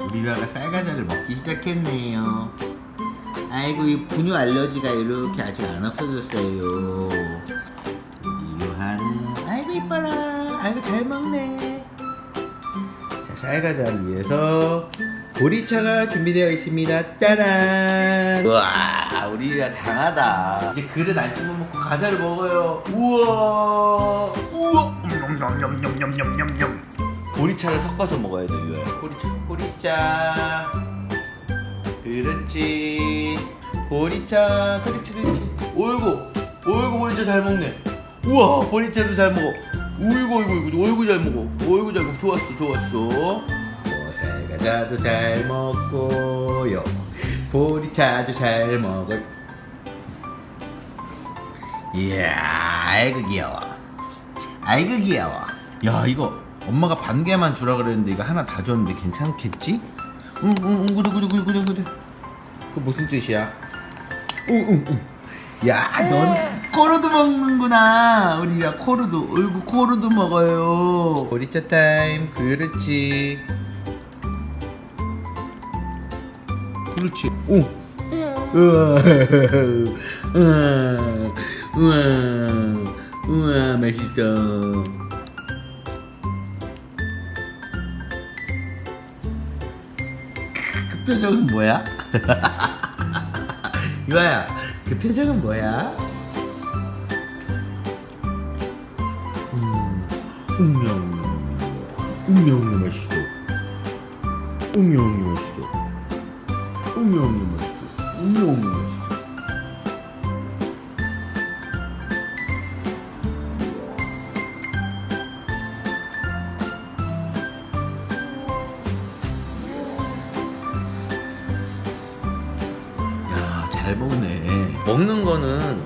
우리 유아가 쌀과자를 먹기 시작했네요. 아이고 이 분유 알러지가 이렇게 아직 안 없어졌어요. 우리 유하는 아이고 이뻐라. 아이고 잘 먹네. 자 쌀과자를 위해서 보리차가 준비되어 있습니다. 짜란. 우와 우리 유아 장하다. 이제 그릇 안 집어 먹고 과자를 먹어요. 우와 우와. 냠냠냠냠냠냠냠. 보리차를 섞어서 먹어야 돼 유아야. 보리차 보리차. 그렇지. 보리차 그렇지 그렇지. 어이구 어이구 보리차 잘 먹네. 우와 보리차도 잘 먹어. 어이구 어이구 어이구 어이구 잘 먹어. 어이구 잘 먹어. 좋았어 좋았어. 보살과자도 잘 먹고요. 보리차도 잘 먹어 이야 아이고 귀여워. 아이고 귀여워. 야 이거 엄마가 반 개만 주라 그랬는데 이거 하나 다 줬는데 괜찮겠지? 응 응 응 그래 그래 그래 그래 그래. 그 무슨 뜻이야? 응 응 응. 야 넌 코로도 먹는구나. 우리 야 코로도 어이구 코로도 먹어요. 보리차 타임 그렇지. 그렇지. 오. 우와. 우와. 우와 우와 맛있어 그 표정은 뭐야? 유아야, 그 표정은 뭐야? 음, 음냥, 음냥 맛있어. 음냥 맛있어. 음냥 맛있어. 맛 잘 먹네. 먹는 거는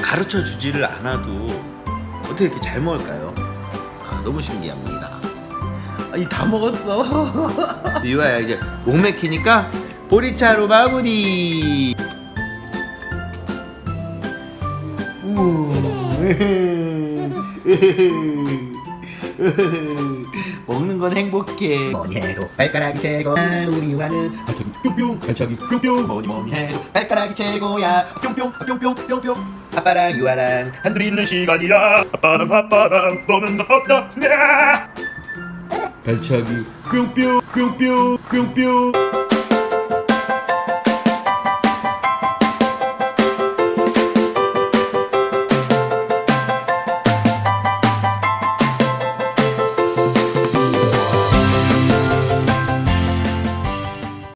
가르쳐 주지를 않아도 어떻게 이렇게 잘 먹을까요? 아, 너무 신기합니다. 아, 이다 먹었어. 유아야 이제 목 맥히니까 보리차로 마무리. 먹는 건 행복해. 뭐니 해도 발가락이 최고. 아, 우리 유아는 발차기 뿅뿅, 발차기 뿅뿅. 뭐니 뭐니 해도 발가락이 최고야. 뿅뿅, 뿅뿅, 뿅뿅. 아빠랑 유아랑 한둘이 있는 시간이야. 아빠랑 아빠랑 거 없다. 네. 발차기 뿅뿅 뿅뿅 뿅뿅